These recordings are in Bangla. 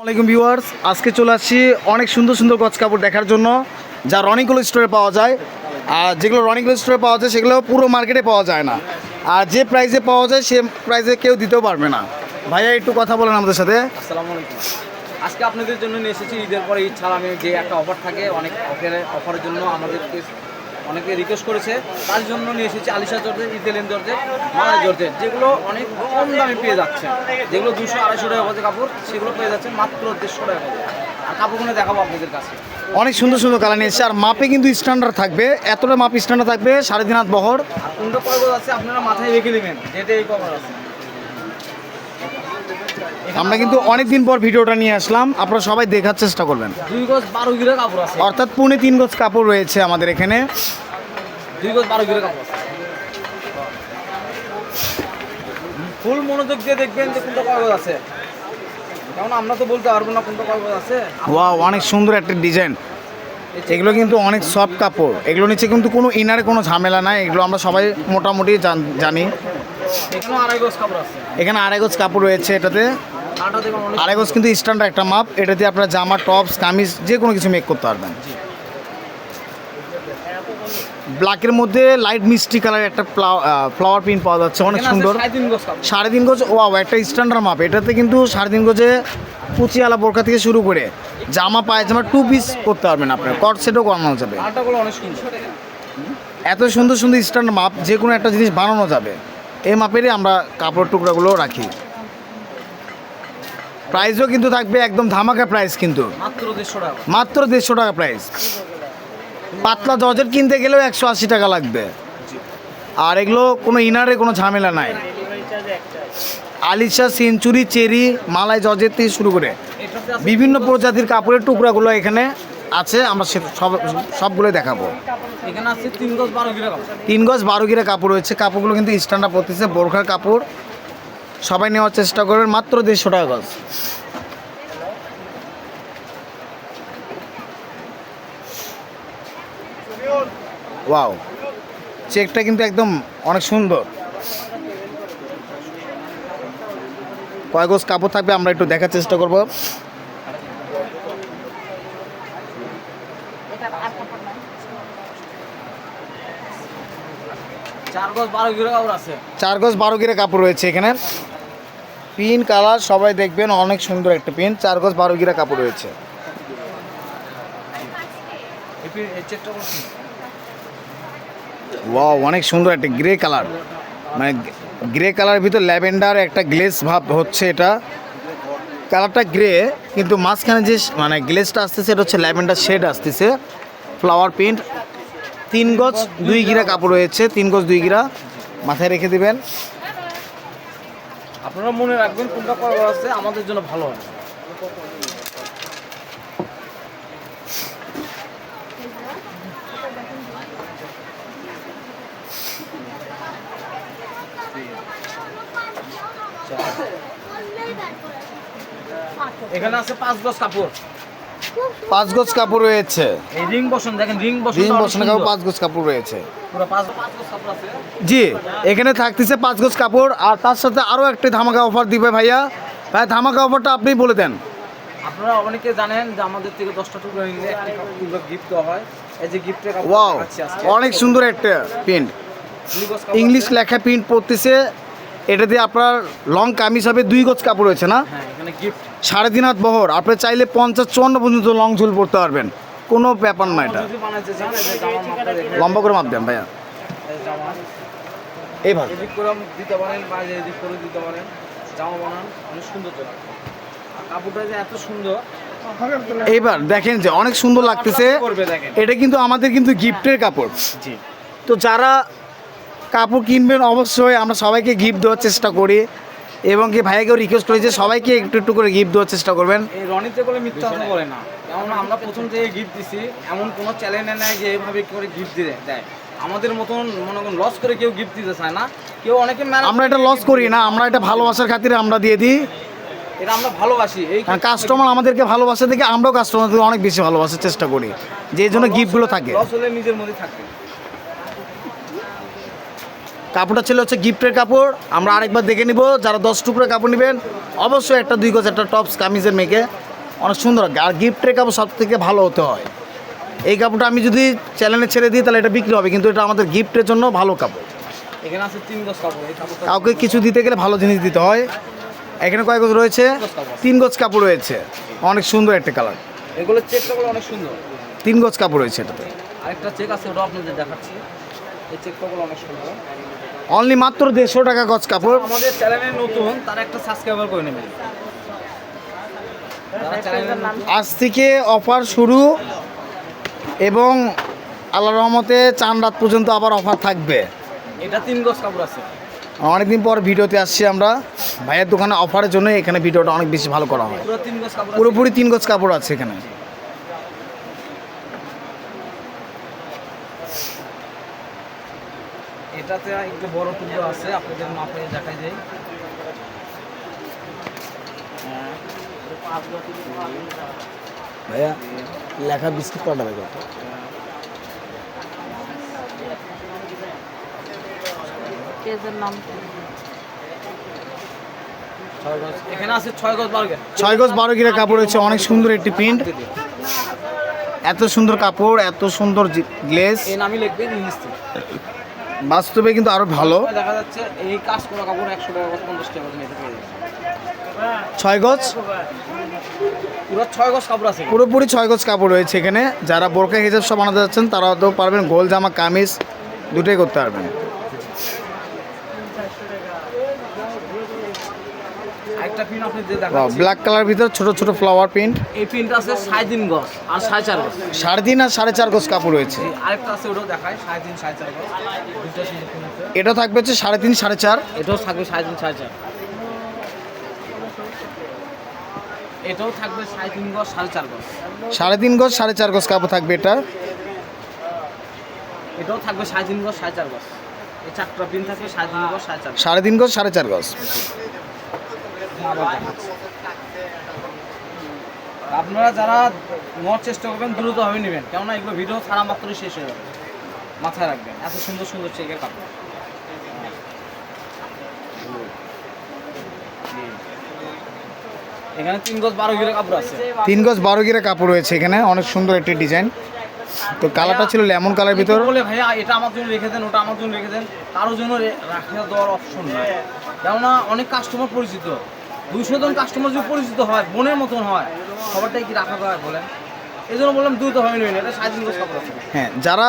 আসসালামাইকুম ভিউয়ার্স। আজকে চলে আসছি অনেক সুন্দর সুন্দর গছ কাপড় দেখার জন্য, যা রনিগুলো স্টোরে পাওয়া যায়। আর যেগুলো রনিগুলো স্টোরে পাওয়া যায়, সেগুলো পুরো মার্কেটে পাওয়া যায় না। আর যে প্রাইসে পাওয়া যায়, সে প্রাইসে কেউ দিতেও পারবে না। ভাইয়া, একটু কথা বলেন আমাদের সাথে। আজকে আপনাদের জন্য নিয়ে এসেছি, ঈদের পরে ঈদ ছাড়া আমি যে একটা অফার থাকে, অনেক অফারের অফারের জন্য আমাদেরকে অনেকে রিকোয়েস্ট করেছে তার জন্য নিয়ে এসেছি Alisha georgette Italian georgette malai georgette যেগুলো অনেক কম দামে পেয়ে যাচ্ছে যেগুলো দুশো আড়াইশো টাকা গজে কাপড় সেগুলো পেয়ে যাচ্ছে মাত্র দেড়শো টাকা গজে। আর কাপড়গুলো দেখাবো আপনাদের কাছে। অনেক সুন্দর সুন্দর কালার নিয়ে এসেছে। আর মাপে কিন্তু স্ট্যান্ডার্ড থাকবে। এতটা মাপ স্ট্যান্ডার্ড থাকবে সাড়ে তিন হাত বহর। আর কোনটা আছে আপনারা মাথায় রেখে নেবেন যেটা এই কভার আছে। আমরা কিন্তু অনেক দিন পর ভিডিওটা নিয়ে আসলাম। আপনারা সবাই দেখার চেষ্টা করবেন। দুই গজ বারো গিরা কাপড় আছে। অর্থাৎ পুনে তিন গজ কাপড় রয়েছে আমাদের এখানে। দুই গজ বারো গিরা কাপড় আছে। ফুল মনোযোগ দিয়ে দেখবেন যে কোনটা কয়গজ আছে। কারণ আমরা তো বলতে পারব না কোনটা কয়গজ আছে। ওয়াও অনেক সুন্দর একটা ডিজাইন। এগুলো কিন্তু অনেক সফট কাপড়। এগুলো নিচে কিন্তু কোনো ইনারে কোনো ঝামেলা নাই। এগুলো আমরা সবাই মোটামুটি জান- জানি। এখানেও আড়াই গজ কাপড় আছে। এখানে আড়াই গজ কাপড় রয়েছে এটাতে। আড়াই গজ কিন্তু স্ট্যান্ডার্ড একটা মাপ। এটাতে আপনারা জামা টপস কামিজ যে কোনো কিছু মেক করতে পারবেন। ব্ল্যাকের মধ্যে লাইট মিষ্টি কালার একটা ফ্লাওয়ার প্রিন্ট পাওয়া যাচ্ছে। অনেক সুন্দর। সাড়ে তিন গজ ওয়াও একটা স্ট্যান্ডার্ড মাপ। এটাতে কিন্তু সাড়ে তিন গজে কুচিয়ালা বোরখা থেকে শুরু করে জামা পায়জামা টু পিস করতে পারবেন আপনার। কট সেটও করানো যাবে। এত সুন্দর সুন্দর স্ট্যান্ডার্ড মাপ যে কোনো একটা জিনিস বানানো যাবে। এই মাপেরই আমরা কাপড় টুকরাগুলো রাখি। প্রাইসও কিন্তু থাকবে একদম ধামাকা প্রাইস কিন্তু। মাত্র দেড়শো টাকা। প্রাইস। পাতলা জর্জেট কিনতে গেলেও একশো আশি টাকা লাগবে। আর এগুলো কোনো ইনারে কোনো ঝামেলা নাই। আলিশা সেঞ্চুরি চেরি মালাই জজের থেকে শুরু করে বিভিন্ন প্রজাতির কাপড়ের টুকরাগুলো এখানে আছে। আমরা সব সবগুলো দেখাবো। তিন গজ বারো গিরা কাপড়। তিন গজ বারো গিরা কাপড় রয়েছে। কাপড়গুলো কিন্তু স্ট্যান্ডার্ড পড়তেছে বোরখার কাপড়। সবাই নেওয়ার চেষ্টা করবেন মাত্র দেড়শো টাকা গজ। ওয়াও চেকটা কিন্তু একদম অনেক সুন্দর। কয় গজ কাপড় থাকবে আমরা একটু দেখার চেষ্টা করব। চার গজ বারো গিরা কাপড় আছে। চার গজ বারো গিরা কাপড় রয়েছে এখানে। পিন কালার সবাই দেখবেন, অনেক সুন্দর একটা পিন। চার গজ বারো গিরা কাপড় রয়েছে। ওয়াও অনেক সুন্দর একটা গ্রে কালার মানে গ্রে কালারের ভিতর ল্যাভেন্ডার একটা গ্লেস ভাব হচ্ছে এটা। কালারটা গ্রে কিন্তু মাঝখানে যে মানে গ্লেসটা আসতেছে, এটা হচ্ছে ল্যাভেন্ডার শেড আসতেছে। ফ্লাওয়ার প্রিন্ট তিন গজ দুই গিরা কাপড় রয়েছে, তিন গজ দুই গিরা। মাথায় রেখে দিবেন। আপনারা মনে রাখবেন কোনটা করার আছে, আমাদের জন্য ভালো হয় এখানে আছে পাঁচ দশ কাপড়। পাঁচ গজ কাপড় রয়েছে। এই রিং বসন দেখেন রিং বসন রিং বসানো কাপড় পাঁচ গজ কাপড় রয়েছে। পুরো পাঁচ পাঁচ গজ কাপড় আছে। জি এখানে থাকতেছে পাঁচ গজ কাপড় আর তার সাথে আরও একটি ধামাকা অফার দিবে ভাইয়া। ভাই ধামাকা অফারটা আপনি বলে দেন। আপনারা অনেকে জানেন যে আমাদের থেকে দশটা টুকরো নিলে একটি টুকরো গিফট দেওয়া হয়। এই যে গিফটের কাপড় ওয়াও দেখাচ্ছি আজকে। অনেক সুন্দর একটা প্রিন্ট ইংলিশ লেখা প্রিন্ট পড়তেছে। এটাতে আপনার লং কামিজ হবে দুই গজ কাপড় রয়েছে না? হ্যাঁ এখানে গিফট সাড়ে তিন হাত বহর। আপনি চাইলে পঞ্চাশ চুয়ান্ন পর্যন্ত লং ঝুল পড়তে পারবেন। কোনো ব্যাপার না এটা। লম্বা করে মাপ দেন ভাইয়া। এই জামা। এইভাবে দিতে পারেন এদিক করে দিতে পারেন। জামা বানান অনেক সুন্দর তো। কাপড়টা যে এত সুন্দর। এইবার দেখেন যে অনেক সুন্দর লাগতেছে। এটা কিন্তু আমাদের কিন্তু গিফটের কাপড়। তো যারা কাপড় কিনবেন অবশ্যই। আমরা সবাইকে গিফট দেওয়ার চেষ্টা করি। এবং কি ভাইয়াকেও রিকোয়েস্ট করি যে সবাইকে একটু একটু করে গিফট দেওয়ার চেষ্টা করবেন। রনিতে বলে মিথ্যা কথা বলে না। কেননা আমরা প্রথম থেকে গিফট দিছি এমন কোনো চ্যালেঞ্জে নেয় যে এইভাবে করে গিফট দিয়ে দেয়। আমাদের মতন মনে করুন লস করে কেউ গিফট দিতে চায় না। কেউ অনেকে আমরা এটা লস করি না আমরা এটা ভালোবাসার খাতিরে আমরা দিয়ে দিই। এটা আমরা ভালোবাসি। এই কাস্টমার আমাদেরকে ভালোবাসা দেখে আমরাও কাস্টমারদের অনেক বেশি ভালোবাসার চেষ্টা করি। যে জন্য গিফটগুলো থাকে। লস হলে নিজের মধ্যে থাকে। কাপড়টা ছিল হচ্ছে গিফটের কাপড়। আমরা আরেকবার দেখে নিব যারা দশ টুকরো কাপড় নেবেন অবশ্যই একটা দুই গজ একটা টপস কামিজের মেকে অনেক সুন্দর। আর গিফটের কাপড় সব থেকে ভালো হতে হয়। এই কাপড়টা আমি যদি চ্যানেলে ছেড়ে দিই তাহলে এটা বিক্রি হবে কিন্তু এটা আমাদের গিফটের জন্য ভালো কাপড়। এখানে আছে তিন গজ কাপড় কাউকে কিছু দিতে গেলে ভালো জিনিস দিতে হয়। এখানে কয় গজ রয়েছে? তিন গজ কাপড়। রয়েছে। অনেক সুন্দর একটা কালার। এগুলো চেকটা করে অনেক সুন্দর। তিন গজ কাপড় রয়েছে এটাতে। আরেকটা চেক আছে ওটা আপনাদের দেখাচ্ছি। এই চেকটা গুলো অনেক সুন্দর। অনলি মাত্র দেড়শো টাকা গজ কাপড়। আমাদের চ্যানেলে নতুন তারা একটা সাবস্ক্রাইবার করে নেবেন। আজ থেকে অফার শুরু এবং আল্লাহ রহমতে চান রাত পর্যন্ত আবার অফার থাকবে। এটা তিন গজ কাপড় আছে। অনেকদিন পর ভিডিওতে আসছি আমরা। ভাইয়ের দোকানে অফারের জন্য এখানে ভিডিওটা অনেক বেশি ভালো করা হয়। পুরোপুরি তিন গজ কাপড় আছে এখানে। এটাতে একটু বড় টুকরো আছে আপনাদের মাপে দেখাই দেয় ভাইয়া লেখা বিস্কিট কটা দেখো নাম? কি? ছয় গজ এখানে আছে ছয় গজ বারো ছয় গজ বারো গিরা কাপড় রয়েছে অনেক সুন্দর একটি প্রিন্ট। এত সুন্দর কাপড় এত সুন্দর গ্লেস নামই লিখবেন ইংলিশ। বাস্তবে কিন্তু আরও ভালো। দেখা যাচ্ছে এই কাজ করা কাপড় একশো টাকা পঞ্চাশ টাকা নিতে পেয়ে ছয় গজ? পুরো ছয় গজ কাপড় আছে। পুরোপুরি ছয় গজ কাপড় রয়েছে এখানে। যারা বোরকা হিজাব সব বানাতে যাচ্ছেন তারা তো পারবেন। গোল জামা কামিজ দুটোই করতে পারবেন একটা পিন আপনি যে দেখাচ্ছি ব্ল্যাক কালার ভিতর ছোট ছোট ফ্লাওয়ার প্রিন্ট এই পিনটা আছে সাড়ে তিন গজ আর সাড়ে চার গজ। সাড়ে তিন আর সাড়ে চার গজ কাপড় রয়েছে। আরেকটা আছে ওটাও দেখায় সাড়ে তিন সাড়ে চার গজ। এটা থাকবে হচ্ছে সাড়ে তিন সাড়ে চার। এটাও থাকবে সাড়ে তিন সাড়ে চার। এটাও থাকবে সাড়ে তিন গজ সাড়ে চার গজ। সাড়ে তিন গজ সাড়ে চার গজ কাপড় থাকবে এটা। এটাও থাকবে সাড়ে তিন গজ সাড়ে চার গজ। এই চারটা পিন থাকবে সাড়ে তিন গজ সাড়ে চার সাড়ে তিন গজ সাড়ে চার গজ। আবার। আপনারা যারা নেওয়ার চেষ্টা করবেন দ্রুতভাবে নেবেন। কেননা এগুলো ভিডিও ছাড়া মাত্রই শেষ হয়ে যাবে। মাথায় রাখবেন এত সুন্দর সুন্দর চেকের কাপড়। এখানে তিন গজ বারো কিলো কাপড় আছে। তিন গজ বারো গিরা কাপড় রয়েছে এখানে অনেক সুন্দর একটি ডিজাইন। তো কালারটা ছিল লেমন কালার ভিতর। বলে ভাইয়া এটা আমার জন্য রেখে দেন ওটা আমার জন্য রেখে দেন। কারোর জন্য রাখে দেওয়ার অপশন নাই। কেননা অনেক কাস্টমার পরিচিত। দুইশো জন কাস্টমার যদি পরিচিত হয় বোনের মতন হয়, সবারটাই কি রাখা হয় বলেন? এই জন্য বললাম দ্রুত হবে এটা সাড়ে তিন আছে হ্যাঁ যারা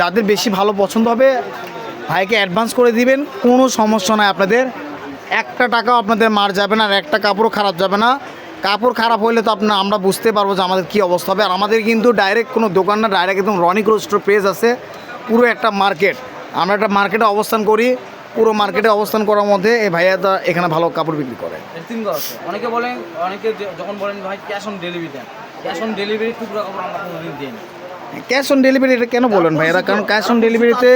যাদের বেশি ভালো পছন্দ হবে, ভাইকে অ্যাডভান্স করে দিবেন, কোনো সমস্যা নাই আপনাদের। একটা টাকাও আপনাদের মার যাবে না, আর একটা কাপড়ও খারাপ যাবে না। কাপড় খারাপ হলে তো আপনার আমরা বুঝতে পারব যে আমাদের কী অবস্থা হবে। আর আমাদের কিন্তু ডাইরেক্ট কোনো দোকান না ডাইরেক্ট একদম রনিক রোস্টোর পেজ আছে। পুরো একটা মার্কেট আমরা একটা মার্কেটে অবস্থান করি। পুরো মার্কেটে অবস্থান করার মধ্যে এই ভাইয়াটা এখানে ভালো কাপড় বিক্রি করে। অনেকে বলেন অনেকে যখন বলেন ভাই ক্যাশ অন ডেলিভারি দেন। ক্যাশ অন ডেলিভারি টুকরা কাপড় আমরা কোনোদিন দিই না। ক্যাশ অন ডেলিভারি এটা কেন বলেন ভাইয়ারা? কারণ ক্যাশ অন ডেলিভারিতে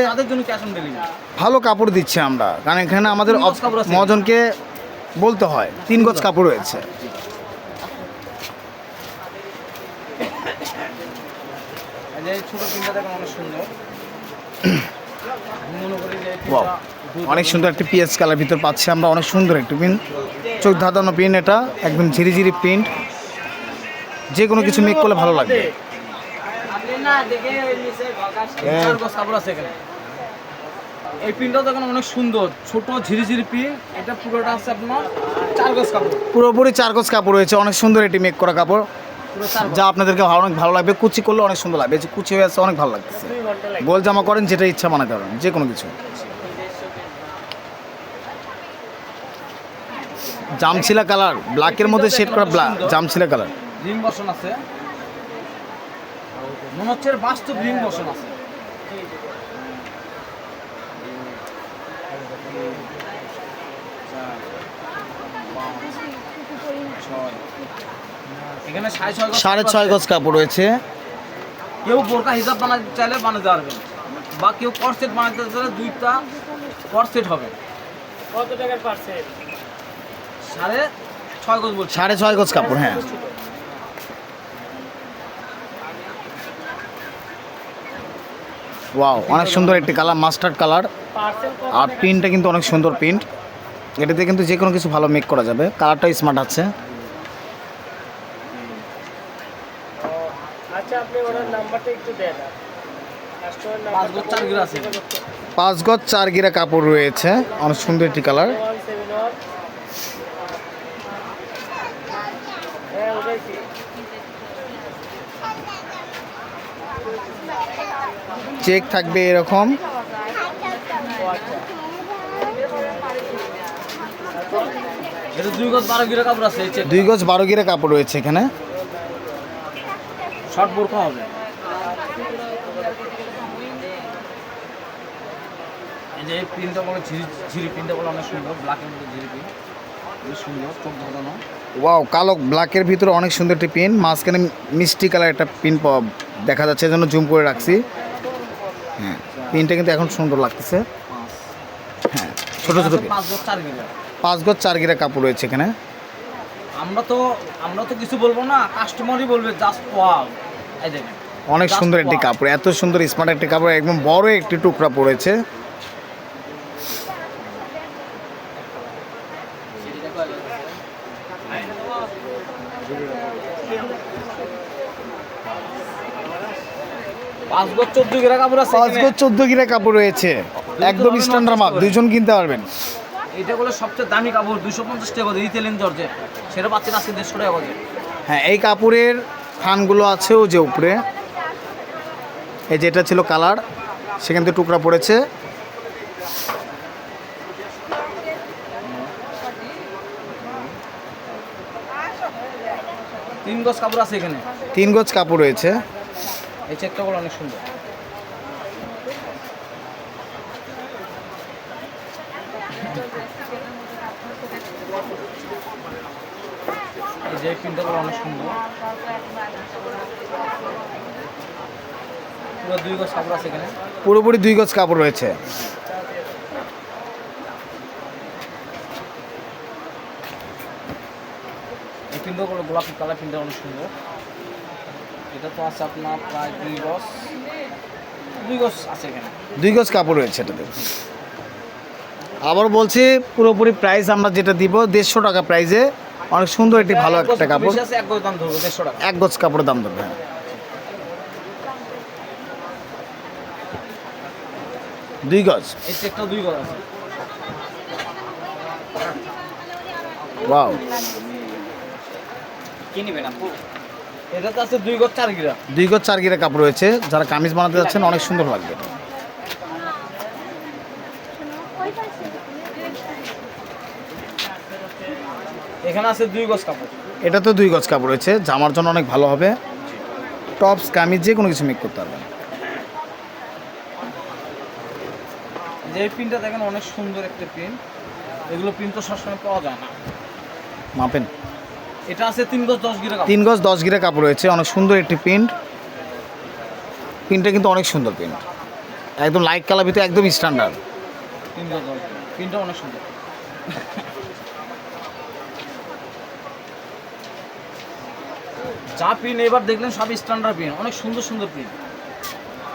ভালো কাপড় দিচ্ছে আমরা। কারণ এখানে আমাদের মজনকে বলতে হয় তিন গজ কাপড় রয়েছে। ছোট পিনটা দেখেন অনেক সুন্দর। মনে করি যে অনেক সুন্দর একটি পিএস কালার ভিতর পাচ্ছি আমরা অনেক সুন্দর একটি পিন চোখ ধাঁধানো পিন এটা একদম ঝিরি ঝিরি প্রিন্ট। যে কোনো কিছু মেক করলে ভালো লাগবে। এই পিনটাও দেখেন অনেক সুন্দর। ছোট ঝিরিঝিরি পিন এটা পুরোটা আছে আপনার চার গজ কাপড়। পুরোপুরি চার গজ কাপড় রয়েছে অনেক সুন্দর এটি মেক করা কাপড়। যা আপনাদেরকে অনেক ভালো লাগবে। কুচি করলে অনেক সুন্দর লাগবে। যে কুচি হয়ে আছে অনেক ভালো লাগতেছে। গোল জামা করেন যেটা ইচ্ছা বানাতে পারেন যে কোনো কিছু। জামছিলা কালার ব্ল্যাকের মধ্যে সেট করা ব্ল্যাক জামছিলা কালার। রিং বসন আছে। মনে হচ্ছে বাস্তব রিং বসন আছে। এখানে সাড়ে ছয় গজ সাড়ে কাপড় রয়েছে। কেউ বোরকা হিসাব বানাতে চাইলে বানাতে পারবেন। বা কেউ করসেট বানাতে চাইলে দুইটা করসেট হবে। কত টাকার পার্সেল সাড়ে ছয় গজ কাপড় হ্যাঁ। ওয়াও অনেক সুন্দর একটি কালার মাস্টার্ড কালার। আর প্রিন্টটা কিন্তু অনেক সুন্দর প্রিন্ট। এটাতে কিন্তু যে কোনো কিছু ভালো মেক করা যাবে। কালারটাও স্মার্ট আছে। আচ্ছা আপনি ওনার নাম্বারটা একটু দেন। কাস্টমার পাঁচ গজ চার গিরা আছে। পাঁচ গজ চার গিরা কাপড় রয়েছে। অনেক সুন্দর একটি কালার ওয়ান সেভেন ওয়ান হ্যাঁ ওটাইছি চেক থাকবে এরকম। দুই গজ বারো গিরা কাপড় রয়েছে এখানে। শর্ট বোরখা হবে। এই যে প্রিন্টটা বলে ঝিরি ঝিরি প্রিন্টটা বলে অনেক সুন্দর ব্ল্যাকের মধ্যে ঝিরি প্রিন্ট। সুন্দর চোখ ধাঁধানো। ওয়াও কালো ব্ল্যাকের ভিতরে অনেক সুন্দর একটি পিন মাঝখানে মিষ্টি কালার একটা পিন পাওয়া দেখা যাচ্ছে এজন্য জুম করে রাখছি। হ্যাঁ। পিনটা কিন্তু এখন সুন্দর লাগতেছে। হ্যাঁ ছোটো ছোটো পাঁচ গজ চার গিরা কাপড় রয়েছে এখানে। আমরা তো আমরা তো কিছু বলব না কাস্টমারই বলবে জাস্ট ওয়াও এই দেখেন। অনেক সুন্দর একটি কাপড় এত সুন্দর স্মার্ট একটি কাপড় একদম বড় একটি টুকরা পড়েছে। পাঁচ গজ চোদ্দ গিরা কাপড় আছে রয়েছে। একদম স্ট্যান্ডার্ড মাপ দুইজন কিনতে পারবেন। এটা হলো সবচেয়ে দামি কাপড় দুশো পঞ্চাশ টাকা রিটেলিং জর্জে সেটা পাচ্ছেন আজকে দেড়শো টাকা করে। হ্যাঁ এই কাপড়ের থানগুলো আছেও যে উপরে। এই যেটা ছিল কালার সেখান থেকে টুকরা পড়েছে। তিন গজ কাপড় আছে এখানে। তিন গজ কাপড় রয়েছে। এই চেকটা গুলো অনেক সুন্দর। এই যে প্রিন্টটা গুলো অনেক সুন্দর। পুরো দুই গজ কাপড় আছে এখানে। পুরোপুরি দুই গজ কাপড় রয়েছে। এই প্রিন্টটা গুলো গোলাপি কালার প্রিন্টটা অনেক সুন্দর। এটা তো আছে আপনার প্রায় দুই গজ। দুই গজ আছে এখানে। দুই গজ কাপড় রয়েছে এটাতে আবার বলছি পুরোপুরি প্রাইস আমরা যেটা দিব দেড়শো টাকা প্রাইসে অনেক সুন্দর একটি ভালো একটা কাপড়। এক গজ ধরবো কাপড়ের দাম দেবে হ্যাঁ। দুই গজ? এই দুই গজ আছে। ওয়াও কি নিবেন আপু এটা তো আছে দুই গজ চার গিরা। দুই গজ চার গিরা কাপড় রয়েছে। যারা কামিজ বানাতে যাচ্ছেন অনেক সুন্দর লাগবে। এখানে আছে দুই গজ কাপড়। এটা তো দুই গজ কাপড় রয়েছে। জামার জন্য অনেক ভালো হবে। টপস কামিজ যে কোনো কিছু মেক করতে পারবেন। যে প্রিন্টটা দেখেন অনেক সুন্দর একটা প্রিন্ট। এগুলো প্রিন্ট তো সবসময় পাওয়া যায় না। মাপেন। এটা আছে তিন গজ দশ গিরা কাপড়। তিন গজ দশ গিরা কাপড় রয়েছে অনেক সুন্দর একটি প্রিন্ট। প্রিন্টটা কিন্তু অনেক সুন্দর প্রিন্ট। একদম লাইট কালার ভিতরে একদম স্ট্যান্ডার্ড। তিন গজ প্রিন্টটা অনেক সুন্দর। যা প্রিন্ট এবার দেখলেন সব স্ট্যান্ডার্ড প্রিন্ট অনেক সুন্দর সুন্দর প্রিন্ট।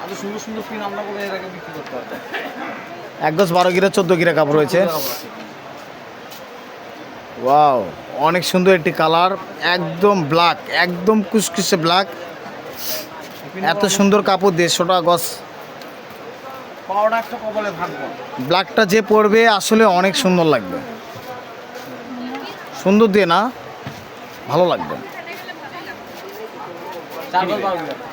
এত সুন্দর সুন্দর প্রিন্ট আমরা বলে এর আগে বিক্রি করতে পারব এক গজ বারো গিরা চোদ্দ গিরা কাপড় রয়েছে। ওয়াও অনেক সুন্দর একটি কালার একদম ব্ল্যাক একদম কুচকুচে ব্ল্যাক এত সুন্দর কাপড় দেড়শো টাকা ভাগবো ব্ল্যাকটা যে পরবে আসলে অনেক সুন্দর লাগবে। সুন্দর দিয়ে না ভালো লাগবে।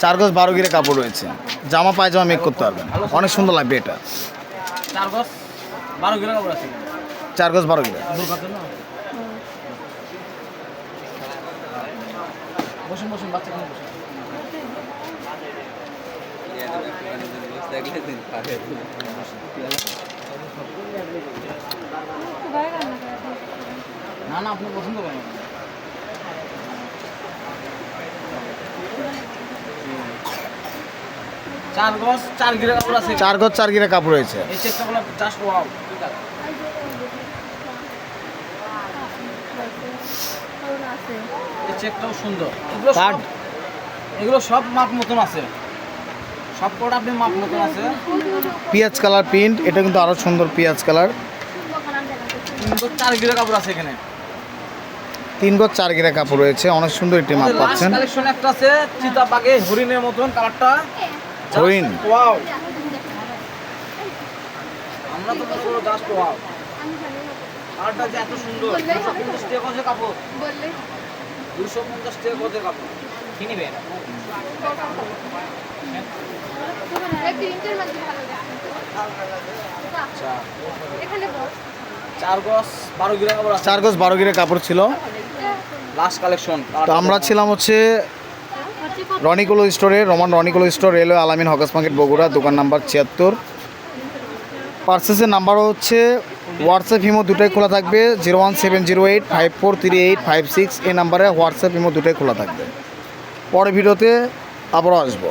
চার গজ বারো গিরা কাপড় রয়েছে। জামা পায়জামা মেক করতে পারবেন। অনেক সুন্দর লাগবে এটা। চার গজ বারো গিরা কাপড় আছে। চার গজ বারো গিরে দুর্গাতে না বসুন বসুন বাচ্চা কেন বসুন? না না আপনি পছন্দ করেন। চার গজ চার গিরা কাপড় আছে। চার গজ চার গিরে কাপড় রয়েছে। এই চেকটা বলে জাস্ট এই চেকটাও সুন্দর। এগুলো সব। এগুলো সব মাপ মতন আছে। সব কটা আপনি মাপ মতন আছে। পিঁয়াজ কালার প্রিন্ট এটা কিন্তু আরও সুন্দর পিঁয়াজ কালার। কিন্তু চার গিরা কাপড় আছে এখানে। তিন গজ চার গিরা কাপড় রয়েছে অনেক সুন্দর একটি মাপ পাচ্ছেন। কালেকশন একটা আছে চিতাবাগে হরিণের মতন কালারটা। হরিণ। ওয়াও আমরা তো জাস্ট ওয়াও কালারটা যে এত সুন্দর কাপড়। বললে দুশো পঞ্চাশ টাকা কাপড়। আচ্ছা। এখানে বস চার গজ বারো গিরা কাপড় আছে। চার গজ বারো গিরা কাপড় ছিল। লাস্ট কালেকশন তো আমরা ছিলাম হচ্ছে রনিকুলো স্টোরে রমান রনিকুলো store railway Alamin hawkers market Bogura দোকান নাম্বার ছিয়াত্তর। পার্সেসের নাম্বার হচ্ছে হোয়াটসঅ্যাপ ইমো দুটাই খোলা থাকবে, zero one seven zero eight five four three eight five six, এই নাম্বারে হোয়াটসঅ্যাপ ইমো দুটাই খোলা থাকবে। পরের ভিডিওতে আবারও আসব।